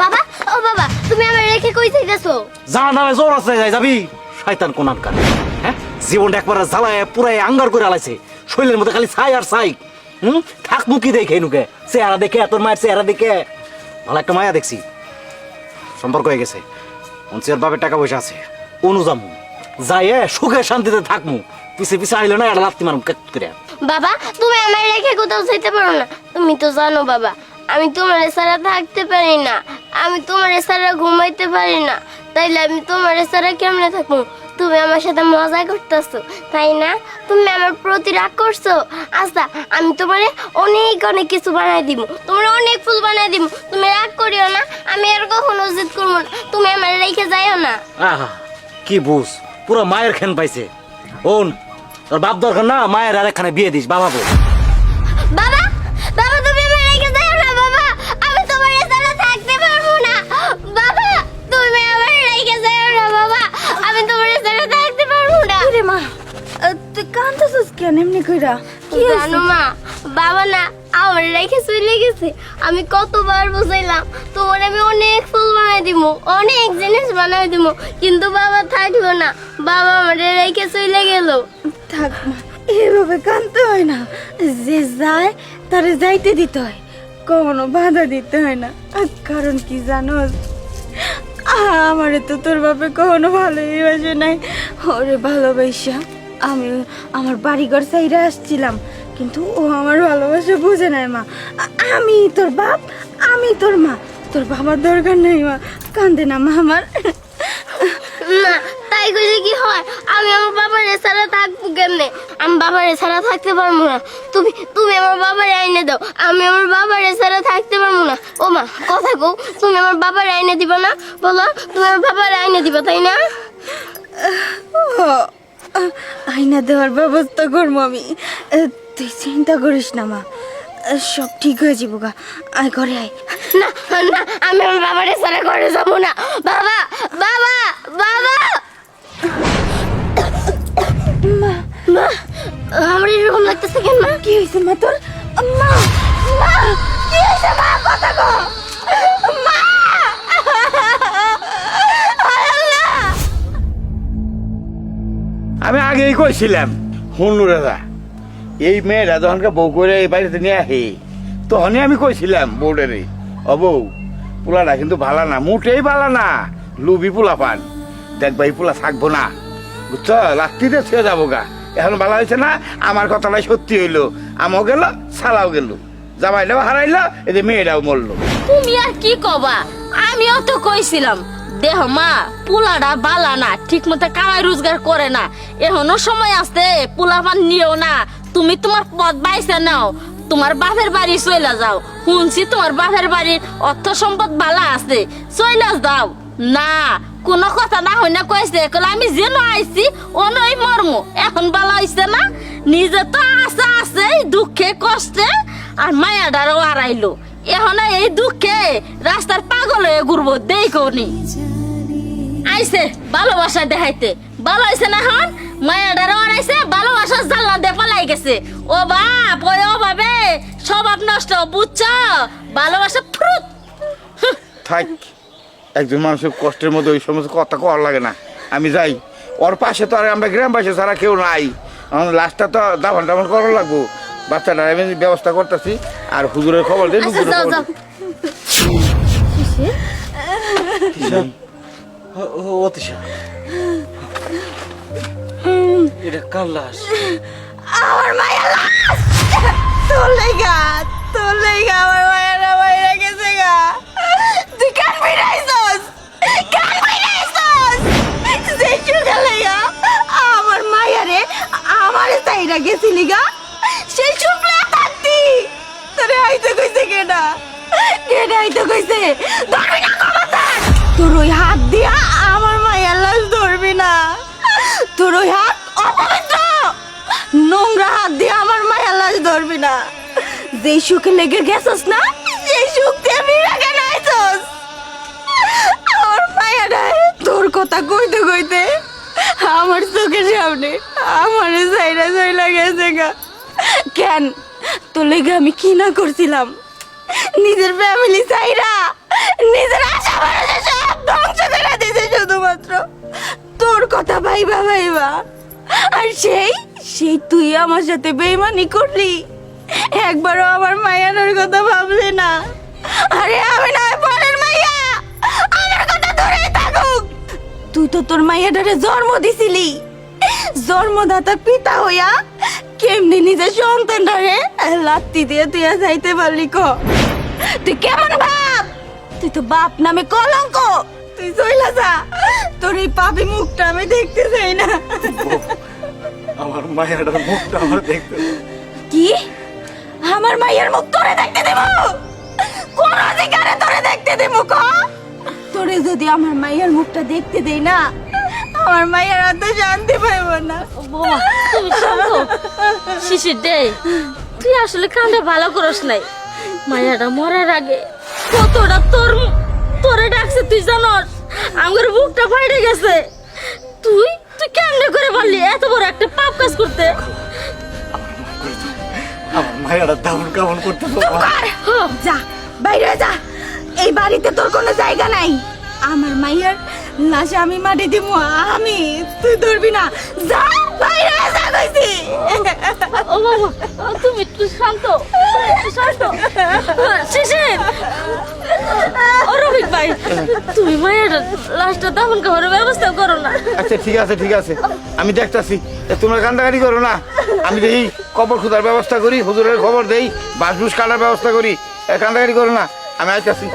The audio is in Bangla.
বাবা ও বাবা তুমি আমার রেখে কই যাইতেছো? জোর আছে যাই যাবি। শয়তান কোনান হ্যাঁ? জীবনটা একবার জ্বালায় পুরাই আঙ্গার করে আলাইছে। শরীরের মধ্যে খালি ছাই আর ছাই। হুম? থাকব কি দেখে নুকে চেহারা দেখে তোর মায়ের চেহারা দেখে। ভালো একটা মায়া দেখছি। সম্পর্ক হয়ে গেছে। বাপের টাকা পয়সা আছে। অনুজামু যাইয়ে সুখে শান্তিতে থাকমু। পিছে পিছে আইলো না একটা লাত্তি মারুম করে। বাবা তুমি আমার রেখে কোথাও যেতে পারো না। তুমি তো জানো বাবা আমি তোমার ছাড়া থাকতে পারি না। আমি তোমার ছাড়া ঘুমাইতে পারি না। তাইলে আমি তোমার ছাড়া কেমনে থাকব? তুমি আমার সাথে মজা করতেছো, তাই না? তুমি আমার প্রতি রাগ করছ? আচ্ছা আমি তোমারে অনেক অনেক কিছু বানাই দিব তোমার অনেক ফুল বানাই দিব তুমি রাগ করিও না, আমি আর কখনো জিদ করব না। তুমি আমার রেখে যাইও না। আহা, কি বুঝ, পুরো মায়ের খেন পাইছে। ওন তোর বাপ দরকার না, মায়ের আর এখানে বিয়ে দিস, বাবা বল কেন এমনি কইরা? কি জানো মা বাবা না আমার রেখে চলে গেছে। আমি কতবার বুঝাইলাম তোমার আমি অনেক ফুল বানাই দিব অনেক জিনিস বানাই দিব কিন্তু বাবা থাকল না। বাবা আমার রেখে চলে গেল। থাক মা এভাবে কানতে হয় না। যে যায় তারে যাইতে দিতে হয়। কখনো বাধা দিতে হয় না। আর কারণ কি জানোস আমারে তো তোর বাপে কখনো ভালোই বাসে নাই। ওরে ভালোবাসা। আমি আমার বাড়িঘর সাইডে আসছিলাম কিন্তু ও আমার ভালোবাসা বুঝে নাই মা। আমি তোর বাপ আমি তোর মা। তোর বাবার দরকার নেই মা। কান্দে না মা আমার। না তাই কইলে কি হয়? আমি আমার বাবার ছাড়া থাকব কেমনে? আমি বাবার ছাড়া থাকতে পারব না। তুমি তুমি আমার বাবার আইনে দাও। আমি আমার বাবার ছাড়া থাকতে পারব না। ও মা কথা কও তুমি আমার বাবার আইনে দিবা না? বলো তুমি আমার বাবার আইনে দিবা তাই না? আয়না দেওয়ার ব্যবস্থা করব আমি। তুই চিন্তা করিস না মা। সব ঠিক হয়ে যাব গা। আয় ঘরে আয়। না না আমি আমার বাবার ছাড়া করে যাব না। বাবা বাবা বাবা! মা মা আমার এরকম লাগতেছে কেন মা? কি হয়েছে মা তোর? মা মা! কি হয়েছে মা? কথা কো আমি আগেই কইছিলাম। হুন্নু দাদা এই মেয়েরা যখনকে বউ করে এই বাড়িতে নিয়ে আহে তখনই আমি কইছিলাম বউডারে ও বউ পোলাটা কিন্তু ভালা না মোটেই ভালো না লুবি পোলা পান দেখবা এই পোলা থাকব না বুঝছ? লাস্তিতে ছুঁয়ে যাব গা এখন ভালো হয়েছে না? আমার কথাটাই সত্যি হইল আমাও গেল সালাও গেল জামাইটাও হারাইলো এই যে মেয়েটাও মরলো। তুমি আর কি কবা? আমিও তো কইছিলাম দেহ মা পুলাটা বালা না ঠিক মতো কামাই রোজগার করে না। এখনও সময় আছে পুলাপান নিও না। তুমি তোমার পথ বাইছে নাও, তোমার বাপের বাড়ি চইলা যাও। শুনছি তোমার বাপের বাড়ির অর্থ সম্পদ বালা আছে, চইলা যাও। না, কোনো কথা না হয় না কইছে কলে আমি যেন আইছি, অনই মর্ম। এখন বালা হইছে না, নিজে তো আছে আছে, দুঃখে, কষ্টে, আর মায়াডারও হারাইলো। এখন এই দুঃখে রাস্তার পাগল হয়ে ঘুরবো দেখনি আইছে ভালোবাসা দেখাইতে। ভালো হয়েছে না এখন মায়াডারও হারাইছে ভালোবাসা জানলা দিয়ে পালাই গেছে। ও বাপ ওই ও ভাবে স্বভাব নষ্ট বুঝছ? ভালোবাসা ফ্রুত। থাক একজন মানুষের কষ্টের মধ্যে ওই সমস্ত কথা কর লাগে না। আমি যাই। ওর পাশে তো আর আমরা গ্রামবাসী ছাড়া কেউ নাই। আমাদের লাস্টটা তো দাফন টাফন করা লাগবো। বাচ্চাটার আমি ব্যবস্থা করতেছি। আর হুজুরের খবর দিই আচ্ছা যাও যাও। অতিশা এটা কার লাশ? আমার মায়া লাশ! তোর লেগা তোর লেগা আমার মায়েরা মায়েরা গেছে গা। তুই কান ফিরাইছস কান ফিরাইছস যে সুগা লেগা, আমার মায়ারে, আমারে চাইরা গেছিলি গা। সেই শুকলা থাকতি। তোরে আইতে কইছে কেডা? কেডা আইতে কইছে? যেই সুখে লেগে গেছস না সেই সুখ দিয়ে বিরা কেন আইছস আমার মায়েরা তোর কথা কইতে কইতে আমার চোখের সামনে আমার সাইরা সাইলা গেছে গা। কেন? তোর লেগে আমি কি না করছিলাম? নিজের ফ্যামিলি চাইরা নিজের আশা ভরসা সব ধ্বংস করে দিছে শুধুমাত্র। তোর কথা ভাইবা ভাইবা। আর সেই সেই তুই আমার সাথে বেইমানি করলি। একবারও আমার মায়ানোর কথা ভাবলে না। আরে আমি না পরের মাইয়া আমার কথা ধরে থাকুক। তুই তো তোর মাইয়াটারে জন্ম দিছিলি। জন্মদাতা পিতা হইয়া কেমনি নিজের সন্তানটারে লাত্তি দিয়ে তুই যাইতে পারলি ক? তুই কেমন ভাব তুই তো বাপ নামে কলঙ্ক। তুই চইলা যা। তোর এই পাপি মুখটা আমি দেখতে চাই না। আমার মায়ের মুখটা আমার দেখতে কি? আমার মায়ের মুখ তোরে দেখতে দেব। কোন অধিকারে তোরে দেখতে দেব, ক? তোরে যদি আমার মায়ের মুখটা দেখতে দেই না, আমার মায়ের হাতে শান্তি পাইব না। তুমি শান্ত। শিশির দে। তুই আসলে কান্দে ভালো করস নাই। মায়াটা মরার আগে কতটা তোর তোরে ডাকছে তুই জানস? আমার বুকটা ফাইটে গেছে। তুই তুই কেমনে করে পারলি এত বড় একটা পাপ কাজ করতে? আমার মায়ের দামন কামন করতে যা বাইরে যা। এই বাড়িতে তোর কোনো জায়গা নাই। আমার মাইয়ার লাশে আমি মাটি দিব আমি তুই ধরবি না। যা বাইরে যা কইছি। ও বাবা তুমি একটু শান্ত একটু শান্ত। শিশির ও রফিক ভাই তুমি মায়ের লাশটা দামন খাবারের ব্যবস্থা করো না। আচ্ছা ঠিক আছে ঠিক আছে। আমি দেখতাছি। তোমরা কান্দাকাটি করো না। আমি দেখি কবর খুদার ব্যবস্থা করি, হুজুরের খবর দেই বাস বুস কাটার ব্যবস্থা করি। কান্দাকাটি করো না, আমি আইতাছি।